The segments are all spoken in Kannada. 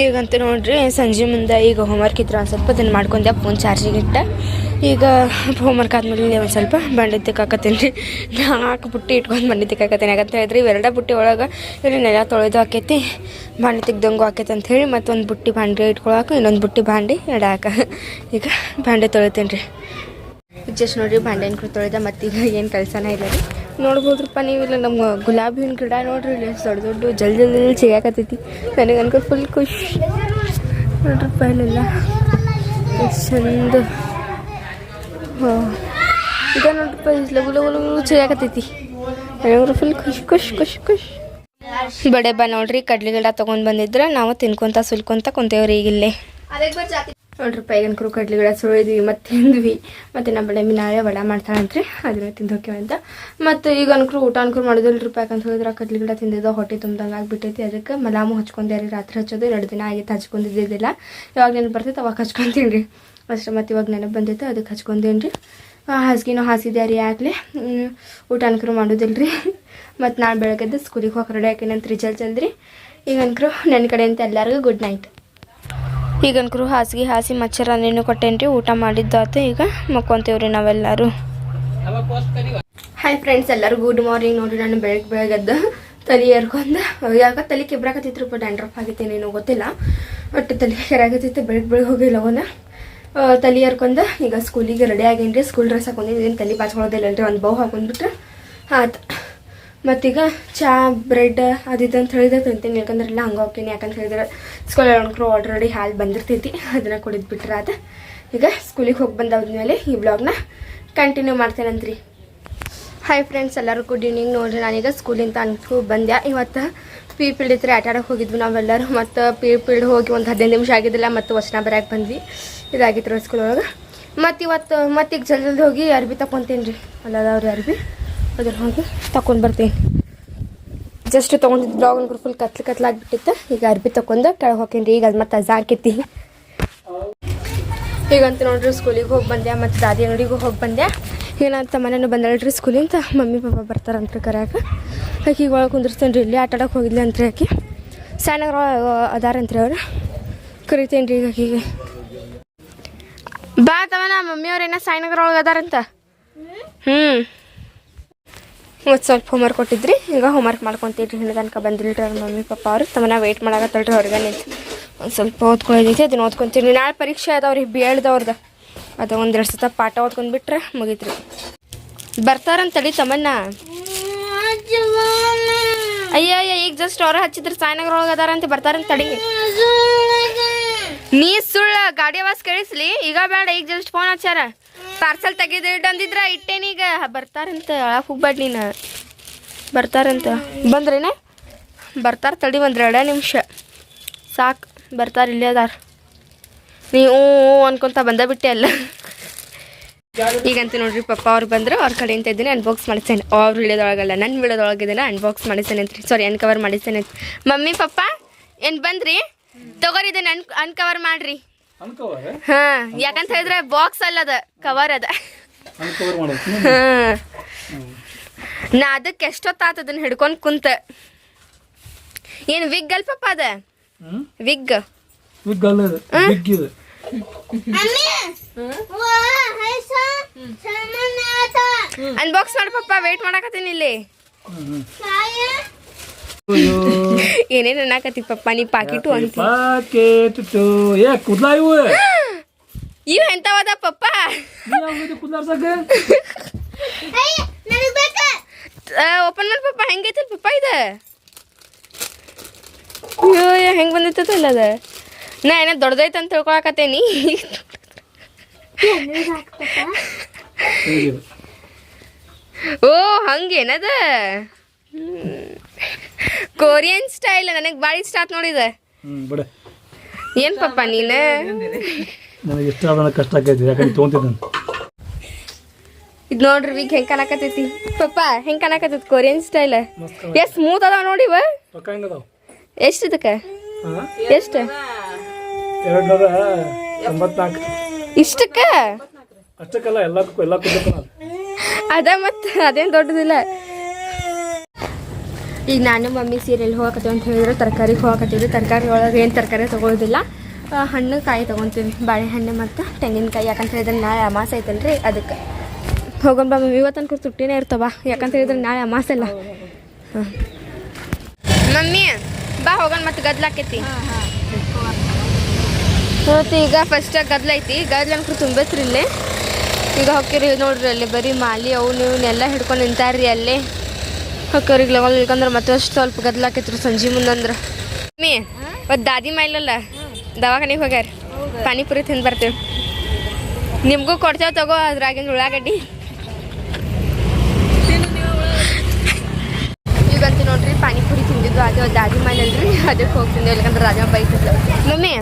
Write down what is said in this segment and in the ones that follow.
ಈಗಂತ ನೋಡ್ರಿ ಸಂಜೆ ಮುಂದೆ ಈಗ ಹೋಮ್ವರ್ಕ್ ಇದ್ರೆ ಒಂದು ಸ್ವಲ್ಪ ಅದನ್ನು ಮಾಡ್ಕೊಂಡೆ ಫೋನ್ ಚಾರ್ಜಿಗೆ ಇಟ್ಟ. ಈಗ ಹೋಮ್ವರ್ಕ್ ಆದ್ಮೇಲೆ ಒಂದು ಸ್ವಲ್ಪ ಬಂಡೆ ತಿಕ್ಕಾಕತ್ತೀನಿ. ರೀ ನಾಲ್ಕು ಬುಟ್ಟಿ ಇಟ್ಕೊಂಡು ಬಂಡೆ ತಿಕ್ಕಾಕತ್ತೀನಿ. ಯಾಕಂತ ಹೇಳಿದ್ರಿ ಇವೆರಡ ಬುಟ್ಟಿ ಒಳಗೆ ಇಲ್ಲಿ ನೆಲ ತೊಳೆದು ಹಾಕೈತಿ, ಬಾಂಡಿ ತೆಗ್ದಂಗು ಆಕೈತೆ ಅಂತ ಹೇಳಿ ಮತ್ತೊಂದು ಬುಟ್ಟಿ ಬಾಂಡೆ ಇಟ್ಕೊಳಕ್ಕೆ ಇನ್ನೊಂದು ಬುಟ್ಟಿ ಬಾಂಡಿ ಎಡ ಹಾಕ ಈಗ ಬಾಂಡೆ ತೊಳಿತೀನಿ ರೀ. ಜಸ್ಟ್ ನೋಡಿರಿ ಬಾಂಡೆ ಅನ್ಕೊಂಡು ತೊಳೆದ ಮತ್ತೀಗ ಏನು ಕೆಲಸನೇ ಇಲ್ಲ ರೀ. ನೋಡ್ಬೋದ್ರಪ್ಪ ನೀವು. ಇಲ್ಲ, ನಮ್ಮ ಗುಲಾಬಿ ಹೂವಿನ ಗಿಡ ನೋಡ್ರಿ, ಇಲ್ಲಿ ದೊಡ್ಡ ದೊಡ್ಡ ಜಲ್ದಿ ಜಲ್ದಿ ಜಲ್ ಸಿಗಾಕತ್ತೈತಿ. ನನಗೆ ಅನ್ಕೋ ಫುಲ್ ಖುಷಿ. ನೋಡ್ರಪ್ಪ ಇಲ್ಲೆಲ್ಲ. ಎಷ್ಟು ಚಂದ. ಹಾಂ. ನೋಡ್ರಪ್ಪ ಲಗು ಲಗು ಲಗು ಸಿಗಾಕತ್ತೈತಿ. ನನಗೆ ಫುಲ್ ಖುಷಿ ಖುಷಿ ಖುಷಿ ಖುಷಿ. ಬಡೆ ಬಾ ನೋಡ್ರಿ ಕಡ್ಲಿ ಗಿಡ ತೊಗೊಂಡು ಬಂದಿದ್ರೆ, ನಾವು ತಿನ್ಕೊಂತ, ಸುಲ್ಕೊಂತ ಕುಂತೇವ್ರಿ ಈಗ ಇಲ್ಲೇ ಪೈಗನ್ ಕುರು ಕಡ್ಲಿ ಗಿಡ ಸುಳಿದ್ವಿ ಮತ್ತೆ ತಿಂದ್ವಿ. ಮತ್ತೆ ನಮ್ಮ ಬಡೆ ನಾಳೆ ವಡ ಮಾಡ್ತಾಳಂತ್ರಿ ಅದನ್ನ ತಿಂದು ಅಂತ. ಮತ್ತು ಈಗ ಅನ್ಕರು ಊಟ ಅನ್ಕರು ರೂಪಾಯಿ ಯಾಕಂತ ಹೇಳಿದ್ರೆ ಕಡ್ಲಿ ಗಿಡ ತಿಂದಿದ್ದು ಹೊಟ್ಟೆ ತುಂಬ್ದಂಗೆ ಆಗ್ಬಿಟ್ಟೈತಿ. ಅದಕ್ಕೆ ಮಲಾಮು ಹಚ್ಕೊಂಡೆ ರೀ ರಾತ್ರಿ ಹಚ್ಚೋದು, ಎರಡು ದಿನ ಆಗಿತ್ತು ಹಚ್ಕೊಂಡಿದ್ದಿದ್ದಿಲ್ಲ. ಯಾವಾಗ ನೆನಪು ಬರ್ತೈತೆ, ಅವಾಗ ಹಚ್ಕೊಂತೀನಿ ರೀ ಅಷ್ಟೇ, ಮತ್ತು ಇವಾಗ ನೆನಪು ಬಂದೈತೆ, ಅದಕ್ಕೆ ಹಚ್ಕೊಂಡೇನಿ ರೀ ಹಾಸಿಗೆನೂ ಹಾಸಿದೆ ರೀ ಆಗಲಿ ಊಟ ಅನ್ಕರು ಮಾಡೋದಿಲ್ರಿ. ಮತ್ತು ನಾನು ಬೆಳಗ್ಗೆದ್ದು ಸ್ಕೂಲಿಗೆ ಹೋಗಿ ರೆಡಿ ಹಾಕಿನಂತ ಜಲ್ ಅಂದ್ರಿ ಈಗ ಅನ್ಕರು ನನ್ನ ಕಡೆಯಿಂದ ಎಲ್ಲರಿಗೂ ಗುಡ್ ನೈಟ್ ಈಗ ಅನ್ಕರು ಹಾಸಿಗೆ ಹಾಸಿ ಮಚ್ಚರ ನೀನು ಕೊಟ್ಟೇನ್ರಿ, ಊಟ ಮಾಡಿದ್ದಾತು ಈಗ ಮಕ್ಕೊಂತೀವ್ರಿ ನಾವೆಲ್ಲರೂ. ಹಾಯ್ ಫ್ರೆಂಡ್ಸ್ ಎಲ್ಲರೂ ಗುಡ್ ಮಾರ್ನಿಂಗ್ ನೋಡ್ರಿ. ನಾನು ಬೆಳಗ್ಗೆ ಬೆಳಗ್ಗೆದ್ದು ತಲೆ ಎರ್ಕೊಂಡ ಯಾಕ ತಲೆ ಕೆಬ್ರಾಕತ್ತಿತ್ತು ಬಟ್ ಡ್ಯಾಂಡ್ರಫ್ ಏನೋ ಗೊತ್ತಿಲ್ಲ. ಒಟ್ಟು ತಲೆ ಕೆರಾಗತ್ತಿತ್ತು ಬೆಳಗ್ಗೆ ಬೆಳಗ್ಗೆ ಹೋಗಿಲ್ಲ ಅವನ ತಲೆ ಎರ್ಕೊಂಡ ಈಗ ಸ್ಕೂಲಿಗೆ ರೆಡಿ ಆಗೇನ್ರಿ. ಸ್ಕೂಲ್ ಡ್ರೆಸ್ ಹಾಕೊಂಡಿದ್ದೀನಿ ತಲೆ ಬಾಚ್ಕೊಳ್ಳೋದಿಲ್ಲ ರೀ ಒಂದು ಬೌ ಹಾಕೊಂಡ್ಬಿಟ್ರೆ ಆಯ್ತು ಮತ್ತೀಗ ಚಾ, ಬ್ರೆಡ್ ಅದಿದ್ದಂತ ಅಂತ ಹೇಳಿದ್ರೆ ತಿಂತೀನಿ. ಯಾಕಂದ್ರೆ ಎಲ್ಲ ಹಂಗೆ ಹೋಗ್ತೀನಿ. ಯಾಕಂತ ಹೇಳಿದ್ರೆ ಸ್ಕೂಲ್ ಅನ್ಕರು ಆಲ್ರೆಡಿ ಹಾಲು ಬಂದಿರ್ತೈತಿ. ಅದನ್ನು ಕುಡಿದು ಬಿಟ್ರೆ ಅದು ಈಗ ಸ್ಕೂಲಿಗೆ ಹೋಗಿ ಬಂದಾದ್ಮೇಲೆ ಈ ಬ್ಲಾಗ್ನ ಕಂಟಿನ್ಯೂ ಮಾಡ್ತೇನಂತ್ರಿ. ಹಾಯ್ ಫ್ರೆಂಡ್ಸ್ ಎಲ್ಲರೂ ಗುಡ್ ಈವ್ನಿಂಗ್ ನೋಡ್ರಿ, ನಾನೀಗ ಸ್ಕೂಲಿಂದ ಅನ್ಕೂ ಬಂದೆ ಇವತ್ತು ಪಿ ಪಿಲ್ಡ್ ಇದ್ರೆ ಆಟ ಆಡೋಕೆ ಹೋಗಿದ್ವಿ ನಾವೆಲ್ಲರೂ. ಮತ್ತು ಪಿ ಪಿಲ್ಡ್ ಹೋಗಿ ಒಂದು ಹದಿನೈದು ನಿಮಿಷ ಆಗಿದ್ದಿಲ್ಲ, ಮತ್ತು ವಚನ ಬರೋಕೆ ಬಂದ್ವಿ. ಇದಾಗಿತ್ತು ಸ್ಕೂಲ್ ಒಳಗೆ. ಮತ್ತು ಇವತ್ತು ಮತ್ತೀಗ ಜಲ್ದಿ ಹೋಗಿ ಅರ್ಬಿ ತಗೊತೀನಿ ರೀ ಅಲ್ಲದವ್ರಿ ಅರ್ಬಿ. ಅದ್ರ ಹೋಗಿ ತಗೊಂಡು ಬರ್ತೀನಿ. ಜಸ್ಟ್ ತೊಗೊಂಡಿದ್ದು ಬ್ಲಾಗ್ ಗುರು ಫುಲ್ ಕತ್ಲು ಕತ್ಲಾಗ್ಬಿಟ್ಟಿತ್ತು ಈಗ ಅರ್ಬಿ ತಗೊಂಡು ಕೆಳಗೆ ಹೋಗ್ತೀನಿ. ಈಗ ಅದು ಮತ್ತೆ ಅಜ ಹಾಕೈತಿ ಈಗಂತ ನೋಡ್ರಿ ಸ್ಕೂಲಿಗೆ ಹೋಗಿ ಬಂದೆ. ಮತ್ತು ದಾದಿ ಅಂಗಡಿಗೂ ಹೋಗಿ ಬಂದೆ. ಏನಂತ ಮನೇನು ಬಂದಳ್ರಿ ಸ್ಕೂಲಿಂದ ಮಮ್ಮಿ, ಪಾಪ ಬರ್ತಾರಂತ್ರಿ ಕರ್ಯಾಕ ಆಕೆ ಈಗ ಒಳಗೆ ಕುಂದಿರ್ತೇನೆ ರೀ ಇಲ್ಲಿ ಆಟ ಆಡೋಕೆ ಹೋಗಿದ್ಲಿ ಅಂತ್ರಿ ಆಕೆ. ಸಣ್ಣಗ್ರ ಅದಾರಂತ್ರಿ ಅವ್ರು. ಕರಿತೇನೆ ರೀ ಈಗ ಆಕಿಗೆ. ಬಾ ತವನ ಮಮ್ಮಿಯವ್ರು ಏನೋ ಸಾಯಿನಗರ ಒಳಗೆ ಅದಾರಂತ. ಹ್ಞೂ ಮತ್ತು ಸ್ವಲ್ಪ ಹೋಮ್ವರ್ಕ್ ಕೊಟ್ಟಿದ್ರಿ. ಈಗ ಹೋಮ್ವರ್ಕ್ ಮಾಡ್ಕೊತೀರಿ. ಹಿಂದೆ ತನಕ ಬಂದಿಲ್ರಿ ಅವ್ರ ಮಮ್ಮಿ ಪಾಪ ಅವರು. ತಮ್ಮನ ವೆಯ್ಟ್ ಮಾಡಾಕತ್ತಲ್ರಿ ಹೊರಗೆ ನಿಂತು. ಒಂದು ಸ್ವಲ್ಪ ಓದ್ಕೊಳ್ಳೋದೈತಿ ಅದನ್ನ ಓದ್ಕೊಂತೀನಿ ನಾಳೆ ಪರೀಕ್ಷೆ ಅದಾವ್ರಿ ಬಿ ಎಡ್ದವ್ರದ್ದು ಅದು ಒಂದೆರಡು ಸತ ಪಾಠ ಓದ್ಕೊಂಡ್ಬಿಟ್ರೆ ಮುಗೀತ್ರಿ. ಬರ್ತಾರಂತ ತಡಿ ತಮ್ಮನ್ನ ಅಯ್ಯ ಅಯ್ಯ, ಈಗ ಜಸ್ಟ್ ಅವ್ರ ಹಚ್ಚಿದ್ರೆ ಸಾಯನಗರ ಒಳಗೆ ಅದಾರಂತ ಬರ್ತಾರಂತ ತಡಿ. ನೀ ಸುಳ್ಳ ಗಾಡಿ ಆವಾಸ್ ಕೇಳಿಸ್ಲಿ? ಈಗ ಬೇಡ, ಈಗ ಜಸ್ಟ್ ಫೋನ್ ಹಚ್ಚಾರ ಪಾರ್ಸಲ್ ತೆಗೆದು ಇಟ್ಟಂದಿದ್ರ ಇಟ್ಟೇನೀಗ ಬರ್ತಾರಂತ ಒಳಗೆ ಹೋಗ್ಬೇಡ ನೀನು. ಬರ್ತಾರಂತ. ಬಂದ್ರೇನ? ಬರ್ತಾರ ತಡಿ ಒಂದು ಎರಡೇ ನಿಮಿಷ. ಸಾಕು, ಬರ್ತಾರ ಇಲ್ಲೇ ಅದಾರ. ನೀವು ಅನ್ಕೊಂತ ಬಂದ ಬಿಟ್ಟೆ ಅಲ್ಲ. ಈಗಂತ ನೋಡ್ರಿ ಪಪ್ಪ ಅವ್ರು ಬಂದ್ರು, ಅವ್ರ ಕಡೆಯಿಂದ ಇದ್ದೀನಿ ಅನ್ಬಾಕ್ಸ್ ಮಾಡಿಸ್ತೇನೆ ಅವ್ರು ವಿಡಿಯೋದೊಳಗಲ್ಲ ನನ್ನ ವಿಡಿಯೋದೊಳಗಿದ್ದೇನೆ ಅನ್ಬಾಕ್ಸ್ ಮಾಡಿಸ್ತೇನೆ ಅಂತ ಸಾರಿ ಅನ್ಕವರ್ ಮಾಡಿಸ್ತೇನೆ ಅಂತ. ಮಮ್ಮಿ ಪಪ್ಪ ಏನು ಬಂದ್ರಿ? ತಗೋರಿ ಇದನ್ನ ಅನ್ ಅನ್ಕವರ್ ಮಾಡ್ರಿ. ಹಾ ಯಾಕಂತ ಹೇಳಿದ್ರೆ ಬಾಕ್ಸ್ ಅಲ್ಲದ ಕವರ್ ಅದ. ನಾ ಅದಕ್ಕೆ ಎಷ್ಟೊತ್ತಾತ ಅದನ್ನ ಹಿಡ್ಕೊಂಡು ಕುಂತ. ಏನು ವಿಗ್ ಅಲ್ಪ ಅದ? ವಿಗ್ ವಿಗ್ ಅಲ್ಲ ಇದು. ಬಿಗ್ ಇದು ಅನ್ಬಾಕ್ಸ್ ಮಾಡಿ ಪಪ್ಪ ವೇಟ್ ಮಾಡಕತ್ತೀನಿ ಇಲ್ಲಿ. ಏನೇನು ಅನ್ನಕತ್ತಿ ಪಪ್ಪ ನೀ ಪಾಕಿಟು ಅಂತ. ಪಾಕೆಟ್ ಟು ಏ ಕುದ್ಲಾ ಇವು? ಇವು ಎಂತವದ ಪಪ್ಪ? ಓಪನ್ ಮಾಡಿ ಪಪ್ಪ ಹೆಂಗೈತಲ್ ಪಪ್ಪ ಇದ? ಅಯ್ಯೋ ಹೆಂಗೆ ಬಂದಿತ್ತಲ್ಲ ಅದ? ನಾ ಏನೋ ದೊಡ್ಡದೈತೆ ಅಂತ ತಿಳ್ಕೊಳಕತ್ತೇನಿ ಓ ಹಂಗೇನದ? ಕೊರಿಯನ್ ಸ್ಟೈಲ್ ನನಗೆ ಭಾಳ ಇಷ್ಟ ಆತ್ ನೋಡಿದ ಹ್ಮ್ ಬಿಡ. ಏನ್ ಪಪ್ಪ ನೀನು? ನನಗೆ ಇಷ್ಟ ಆದ ಕಷ್ಟ ಆಗೈತಿ ಯಾಕಂದ್ರೆ ತೊಗೊಂತಿದ್ದಾನೆ ಇದು ನೋಡ್ರಿ ಈಗ ಹೆಂಗ್ ಕಾಣಕತ್ತೈತಿ. ಪಪ್ಪ ಹೆಂಗ್ ಕಾಣಕತ್ತೈತಿ ಕೊರಿಯನ್ ಸ್ಟೈಲ್ ಎಷ್ಟು ಸ್ಮೂತ್ ಅದಾವ ನೋಡಿ ಇವ. ರೊಕ್ಕ ಹೆಂಗದಾವ ಎಷ್ಟು ಇದಕ್ಕೆ? ಎಷ್ಟು? ಎರಡು ನೂರ ಎಂಬತ್ನಾಲ್ಕು. ಇಷ್ಟಕ್ಕ? ಅಷ್ಟಕ್ಕಲ್ಲ ಎಲ್ಲ ಕುದ್ದಕ್ಕ ಅದ ಮತ್ತ ಅದೇನ್ ದೊಡ್ಡದಿಲ್ಲ. ಈಗ ನಾನು ಮಮ್ಮಿ ಸೀರಿಯಲ್ ಹೋಗಕತ್ತೀವಿ ಅಂತ ಹೇಳಿದ್ರೆ ತರಕಾರಿಗೆ ಹೋಗಕತ್ತೀವಿ. ತರಕಾರಿ ಒಳಗೆ ಏನು ತರಕಾರಿ ತೊಗೊಳೋದಿಲ್ಲ. ಹಣ್ಣು ಕಾಯಿ ತೊಗೊತೀವಿ. ಬಾಳೆಹಣ್ಣು ಮತ್ತು ತೆಂಗಿನಕಾಯಿ. ಯಾಕಂತ ಹೇಳಿದ್ರೆ ನಾಳೆ ಐತಲ್ಲ ಐತಲ್ರಿ ಅದಕ್ಕೆ. ಹೋಗೋಣ ಬಾ ಮಮ್ಮಿ. ಇವತ್ತು ಅನ್ಕೂರ್ ತುಟ್ಟಿನೇ ಇರ್ತವ. ಯಾಕಂತ ಹೇಳಿದ್ರೆ ನಾಳೆ ಅಮಾಸ ಅಲ್ಲ. ಮಮ್ಮಿ, ಬಾ ಹೋಗೋಣ ಮತ್ತೆ ಗದ್ಲಾಕೈತಿ ಇವತ್ತು ಈಗ ಫಸ್ಟಾಗಿ ಗದ್ಲ ಐತಿ. ಗದ್ಲ ಅನ್ಕೂರ್ ತುಂಬೈತ್ರಿ ಇಲ್ಲೇ. ಈಗ ಹೊಕ್ಕಿರಿ ನೋಡ್ರಿ ಅಲ್ಲಿ ಬರೀ ಮಾಲಿ ಅವು ನೀವು ಎಲ್ಲ ಹಿಡ್ಕೊಂಡು ನಿಂತಾರ್ರಿ ಅಲ್ಲೇ. ಹೊಕ್ಕವ್ರಿಗೆ ಲಗಲ್ ಇಲ್ಕಂದ್ರೆ ಮತ್ತೆ ಅಷ್ಟು ಸ್ವಲ್ಪ ಗದ್ಲಾಕೈತ್ರಿ ಸಂಜೆ ಮುಂದಂದ್ರೆ. ಮಮ್ಮಿ ಮತ್ತು ದಾದಿ ಮೈಲಲ್ಲ ದವಾಖಾನಿಗೆ ಹೋಗ್ಯಾರ. ಪಾನಿಪುರಿ ತಿಂದು ಬರ್ತೀವಿ. ನಿಮಗೂ ಕೊಡ್ತೇವೆ ತಗೋ ಅದ್ರಾಗಿನ ಉಳ್ಳಾಗಡ್ಡಿ. ಈಗಂತ ನೋಡ್ರಿ ಪಾನಿಪುರಿ ತಿಂದಿದ್ದು ಅದು ದಾದಿ ಮೈಲಲ್ರಿ ಅದಕ್ಕೆ ಹೋಗ್ತಿದ್ದೆ ಇಲ್ಕಂದ್ರೆ ರಾಜ ಬೈತಿದ್ಲು. ಮಮ್ಮಿ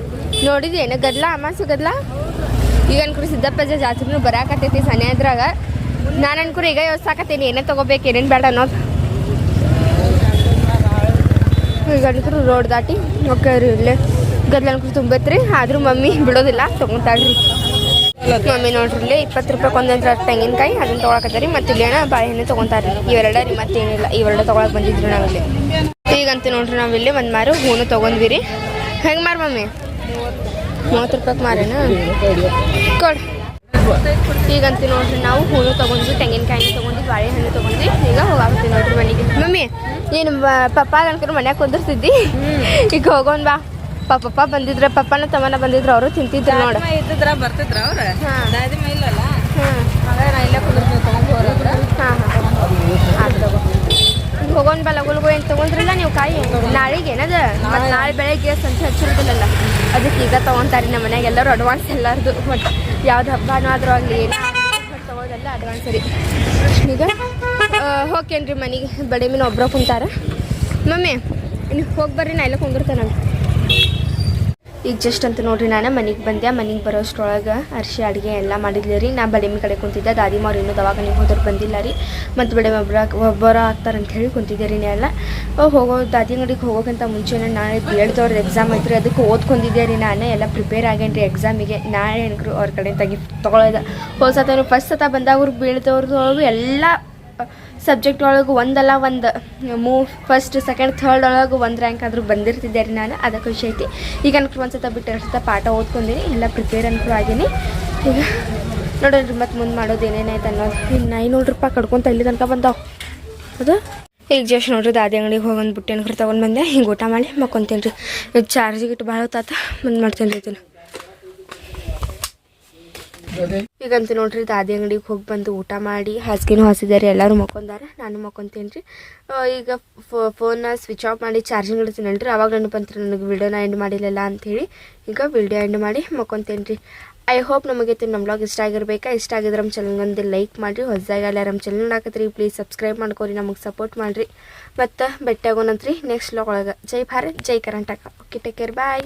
ನೋಡಿದ್ವಿ ಏನು ಗದ್ಲ ಅಮಾಸು ಗದ್ಲ? ಈಗ ಅನ್ಕೂರಿ ಸಿದ್ದಪ್ಪಜ ಜಾತ್ರೆನೂ ಬರಾಕತ್ತೈತಿ ಸನೆ ಅದ್ರಾಗ ನಾನು ಅನ್ಕೂರಿ ಈಗ ಯೋಚ್ಸಾಕತ್ತೀನಿ ಏನೇ ತೊಗೋಬೇಕು, ಏನೇನು ಬೇಡ ಅನ್ನೋದು. ಅನ್ಕೂರು ರೋಡ್ ದಾಟಿ ಹೋಗ್ರಿ ಇಲ್ಲೇ. ಗದ್ಲ ತುಂಬತ್ರಿ ಆದರೂ ಮಮ್ಮಿ ಬಿಡೋದಿಲ್ಲ. ತೊಗೊತಾಳ್ರಿ ಮಮ್ಮಿ ನೋಡ್ರಿ ಇಲ್ಲೇ ಇಪ್ಪತ್ತು ರೂಪಾಯಿ ಒಂದಂತ್ರ ತೆಂಗಿನಕಾಯಿ, ಅದನ್ನ ತೊಗೊಳಕತ್ತಾರಿ. ಮತ್ತೆ ಇಲ್ಲೇನ ಬಾಳೆಹಣ್ಣು ತೊಗೊಂತಾರ್ರಿ ಇವೆರಡ ರೀ ಮತ್ತೇನಿಲ್ಲ ಇವೆರಡ ತೊಗೊಳಕ್ ಬಂದಿದ್ರಿ ನಾವಿಲ್ಲಿ ಈಗಂತೂ ನೋಡ್ರಿ ನಾವಿಲ್ಲಿ ಒಂದು ಮಾರು ಹೂನು ತೊಗೊಂಡ್ವಿ ರೀ. ಹೆಂಗೆ ಮಾರು ಮಮ್ಮಿ? ಮೂವತ್ತು ರೂಪಾಯಿ ಮಾರೇನಾ? ಕೊಡ್. ಈಗಂತೂ ನೋಡ್ರಿ ನಾವು ಹೂವು ತೊಗೊಂಡ್ವಿ ತೆಂಗಿನಕಾಯಿ ತೊಗೊಂಡ್ವಿ ಬಾಳೆಹಣ್ಣು ತೊಗೊಂಡ್ವಿ. ಈಗ ಹೋಗಾಕತ್ತೀವಿ ನೋಡ್ರಿ ಮನೆಗೆ. ಮಮ್ಮಿ ಏನು ಪಪ್ಪ ಅನ್ಕೊಂಡು ಮನ್ಯಾಗ ಕುಂದಿರ್ತಿದ್ದಿ ಈಗ ಹೋಗೋಣ ಬಾ. ಪಪ್ಪ ಬಂದಿದ್ರ ಪಪ್ಪನ ತಮ್ಮನ ಬಂದಿದ್ರು ಅವರು ತಿಂತಿದ್ರು ನೋಡಿದ್ರ ಇದ್ದಿದ್ರ ಬರ್ತಿದ್ರ ಅವ್ರ? ಹಾ. ಹಾಂ. ಹಾಗ ನಾ ಇಲ್ಲೇ ಕುಂದಿರ್ತೀವಿ ತಗೊಂಡ್ ಹೋರದ್ರ ಹಾಂ ಹಾಂ ಆಯ್ತು ತಗೋ ಈಗ ಹೋಗೋಣ ಬಾ ಲಗುಲ್ಗು ಏನು ತೊಗೊಂಡ್ರಲ್ಲ ನೀವು ಕಾಯಿ? ನಾಳೆಗೆ ಏನದ? ನಾಳೆ ಬೆಳಗ್ಗೆ ಸಂಜೆ ಹಚ್ಚಿರೋದಿಲ್ಲಲ್ಲ. ಅದಕ್ಕೆ ಈಗ ತೊಗೊಂತಾರೆ ನಮ್ಮ ಮನೆಗೆ ಎಲ್ಲರೂ ಅಡ್ವಾನ್ಸ್ ಎಲ್ಲರದು. ಮತ್ತೆ ಯಾವ್ದು ಹಬ್ಬನೂ ಆದರೂ ಆಗಲಿ, ಏನೋ ತೊಗೊಳೋದೆಲ್ಲ ಅಡ್ವಾನ್ಸ್ ರೀ. ಈಗ ಹೋಗ್ತೇನೆ ಮನೆಗೆ? ಬಡೆ ಮೀನು ಒಬ್ಬರು ಕುಂತಾರ. ಮಮ್ಮಿ ಹೋಗಿ ಬರ್ರಿ, ನಾ ಎಲ್ಲ ಕುಂದಿರ್ತೇನೆ ಈಗ ಜಸ್ಟ್ ಅಂತ ನೋಡ್ರಿ ನಾನು ಮನೆಗೆ ಬಂದೆ, ಮನೆಗೆ ಬರೋಷ್ಟ್ರೊಳಗೆ ಅರ್ಶಿ, ಅಡುಗೆ ಎಲ್ಲ ಮಾಡಿದ್ಲಿ ರೀ. ನಾ ಬಡಿಮಿ ಕಡೆ ಕುಂತಿದ್ದೆ, ದಾದಿ ಮಾವ್ರು ಇನ್ನೂ ದವಾಖಾನೆಗೆ ಹೋದ್ರೆ ಬಂದಿಲ್ಲ ರೀ. ಮತ್ತು ಬಡಿಮಿ ಒಬ್ಬರ ಒಬ್ಬರ ಅಂತ ಹೇಳಿ ಕುಂತಿದ್ದೆ ರೀ ಎಲ್ಲ ಹೋಗೋ, ದಾದಿ ಅಂಗಡಿಗೆ ಹೋಗೋಕ್ಕಿಂತ ಮುಂಚೆನೇ ನಾಳೆ ಬಿ ಎಡ್ದವ್ರದ್ದು ಎಕ್ಸಾಮ್ ಐತ್ರಿ, ಅದಕ್ಕೆ ಓದ್ಕೊಂಡಿದ್ದೆ ರೀ ನಾನು. ಎಲ್ಲ ಪ್ರಿಪೇರ್ ಆಗೇನಿ ರೀ ಎಕ್ಸಾಮಿಗೆ ನಾಳೆ ಏನಕ್ರು ಅವ್ರ ಕಡೆ ತೆಗಿ ತೊಗೊಳೋದ. ಹೋದ ಫಸ್ಟ್ ಸತ ಬಂದಾಗ ಅವ್ರು ಬೀಳ್ದವ್ರದ್ದು ಎಲ್ಲ ಸಬ್ಜೆಕ್ಟ್ ಒಳಗೆ ಒಂದಲ್ಲ ಒಂದು ಮೂ ಫಸ್ಟ್ ಸೆಕೆಂಡ್ ಥರ್ಡ್ ಒಳಗೆ ಒಂದು ರ್ಯಾಂಕ್ ಆದರೂ ಬಂದಿರ್ತಿದ್ದೆ ರೀ ನಾನು. ಅದಕ್ಕೆ ಖುಷಿ ಐತಿ. ಈಗ ಅನ್ಕರು ಒಂದು ಸತ ಬಿಟ್ಟು ಎರಡು ಸತ ಪಾಠ ಓದ್ಕೊಂಡಿನಿ ಎಲ್ಲ ಪ್ರಿಪೇರ್ ಅನ್ಕರು ಆಗೀನಿ. ಈಗ ನೋಡೋಣ್ರಿ ಮತ್ತೆ ಮುಂದೆ ಮಾಡೋದು ಏನೇನಾಯ್ತು ಅನ್ನೋದು. ಇನ್ನು ಐನೂರು ರೂಪಾಯಿ ಕಡ್ಕೊಂತ ಇಲ್ಲಿ ತನಕ ಬಂದಾವ. ಅದು? ಈಗ ಜಸ್ಟ್ ನೋಡ್ರಿ ದಾದಿ ಅಂಗಡಿಗೆ ಹೋಗೊಂದು ಬುಟ್ಟಿ ಅನ್ಕರು ತೊಗೊಂಡು ಬಂದೆ. ಹಿಂಗೆ ಊಟ ಮಾಡಿ ಮಕ್ಕೊಂತೀನಿ ರೀ ಚಾರ್ಜಿಗೆ ಇಟ್ಟು ಭಾಳ ಹೊತ್ತಾತ. ಮುಂದೆ ಮಾಡ್ತೀನಿ ರೀ ಇದನ್ನು ಈಗಂತೂ ನೋಡ್ರಿ, ದಾದಿ ಅಂಗಡಿಗೆ ಹೋಗಿ ಬಂದು ಊಟ ಮಾಡಿ, ಹಾಸಿಗೆನೂ ಹಾಸಿದಾರೆ ಎಲ್ಲರೂ ಮಕ್ಕೊಂದಾರ, ನಾನು ಮಕ್ಕೊಂತೀನಿ ರೀ ಈಗ ಫೋನ್ನ ಸ್ವಿಚ್ ಆಫ್ ಮಾಡಿ ಚಾರ್ಜಿಂಗ್ ಇಡ್ತೀನಿ ರೀ ಅವಾಗ ನನಗೆ ಬಂತು ನನಗೆ ವಿಡಿಯೋನ ಎಂಡ್ ಮಾಡಿಲ್ಲಲ್ಲ ಹೇಳಿ ಈಗ ವಿಡಿಯೋ ಎಂಡ್ ಮಾಡಿ ಮಕ್ಕೊಂತೀನಿ ಐ ಹೋಪ್ ನಮಗೆ ನಮ್ಮ ಬ್ಲಾಗ್ ಇಷ್ಟ ಆಗಿರ್ಬೇಕಾ? ಇಷ್ಟ ಆಗಿದ್ರೆ ನಮ್ಮ ಚಾನಲ್ಗೊಂದು ಲೈಕ್ ಮಾಡಿರಿ, ಹೊಸದಾಗಿ ಎಲ್ಲ ನಮ್ಮ ಚಾನಲ್ ನೋಡಾಕತ್ರಿ ಪ್ಲೀಸ್ ಸಬ್ಸ್ಕ್ರೈಬ್ ಮಾಡ್ಕೊರಿ, ನಮಗೆ ಸಪೋರ್ಟ್ ಮಾಡಿರಿ. ಮತ್ತು ಭೇಟಿ ಆಗೋಣಂತ್ರಿ ನೆಕ್ಸ್ಟ್ ಬ್ಲಾಗ್ ಒಳಗೆ. ಜೈ ಭಾರತ್, ಜೈ Karnataka. Okay take care bye